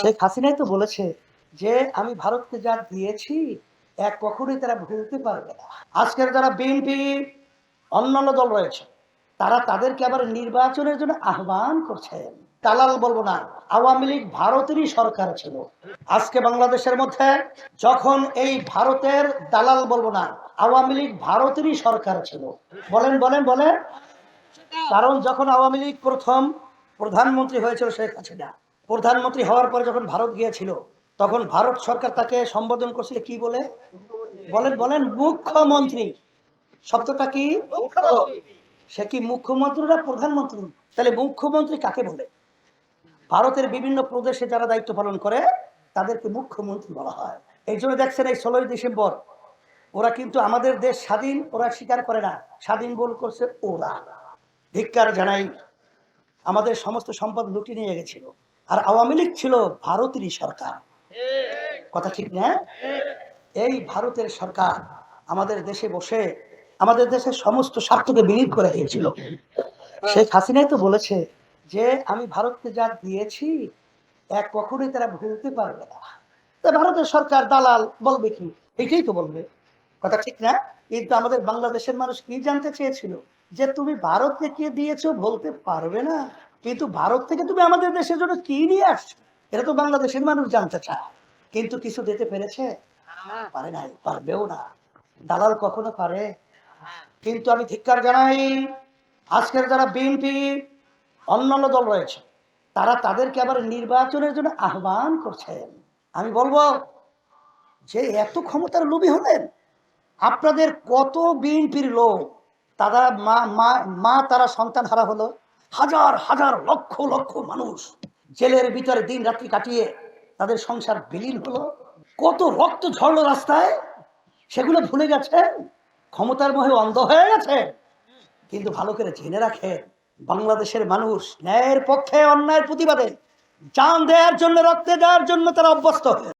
শেখ হাসিনাই তো বলেছে যে, আমি ভারতকে যা দিয়েছি, এক কখনোই তারা ভুলতে পারবে না। আজকের যারা বিএনপি, অন্যান্য দল রয়েছে, তারা তাদেরকে আবার নির্বাচনের জন্য আহ্বান করছেন দালাল বলব না, আওয়ামী লীগ ভারতেরই সরকার ছিল। আজকে বাংলাদেশের মধ্যে যখন এই ভারতের দালাল বলব না, আওয়ামী লীগ ভারতেরই সরকার ছিল। বলেন বলেন বলেন। কারণ যখন আওয়ামী লীগ প্রথম প্রধানমন্ত্রী হয়েছিল শেখ হাসিনা প্রধানমন্ত্রী হওয়ার পরে যখন ভারত গিয়েছিল তখন ভারত সরকার তাকে সম্বোধন করছিল কি বলে? বলেন বলেন মুখ্যমন্ত্রী। শব্দটা কি? সে কি মুখ্যমন্ত্রী না প্রধানমন্ত্রী? তাহলে মুখ্যমন্ত্রী কাকে বলে? ভারতের বিভিন্ন প্রদেশে যারা দায়িত্ব পালন করে তাদেরকে মুখ্যমন্ত্রী বলা হয়। এই জন্য দেখছেন এই ষোলোই ডিসেম্বর ওরা কিন্তু আমাদের দেশ স্বাধীন ওরা স্বীকার করে না। স্বাধীন বল করছে ওরা। ধিক্কার জানাই আমাদের সমস্ত সম্পদ লুটিয়ে নিয়ে গেছিল। আর আওয়ামী লীগ ছিল ভারতেরই সরকার। কথা ঠিক না? এই ভারতের সরকার আমাদের দেশে বসে আমাদের দেশের সমস্ত স্বার্থকে বিলীন করে দিয়েছিল। শেখ হাসিনাই তো বলেছে যে, আমি ভারতকে যা দিয়েছি, এক কখনোই তারা ভুলতে পারবে না। ভারতের সরকার দালাল বলবে কি? এটাই তো বলবে। কথা ঠিক না? কিন্তু আমাদের বাংলাদেশের মানুষ কি জানতে চেয়েছিল? যে, তুমি ভারতকে কি দিয়েছ বলতে পারবে না? কিন্তু ভারত থেকে তুমি আমাদের দেশের জন্য কি নিয়ে আসছো? এটা তো বাংলাদেশের মানুষ জানতে চায়। কিন্তু কিছু দিতে পেরেছে? পারে নাই পারবেও না। দালাল কখনো পারে? কিন্তু আমি ধিক্কার জানাই আজকের যারা বিএনপি অন্যান্য দল রয়েছে তারা তাদেরকে আবার নির্বাচনের জন্য আহ্বান করছেন। আমি বলব যে এত ক্ষমতার লোভী হলেন আপনাদের কত বিএনপির লোক তারা মা মা মা তারা সন্তান হারা হলো। হাজার হাজার, লক্ষ লক্ষ মানুষ জেলের ভিতরে দিন রাত্রি কাটিয়ে তাদের সংসার বিলীন হলো। কত রক্ত ঝরলো রাস্তায়, সেগুলো ভুলে গেছে, ক্ষমতার মোহে অন্ধ হয়ে গেছে। কিন্তু ভালো করে জেনে রাখে, বাংলাদেশের মানুষ ন্যায়ের পক্ষে অন্যায়ের প্রতিবাদে জান দেওয়ার জন্য, রক্তে দেওয়ার জন্য তারা অভ্যস্ত হয়ে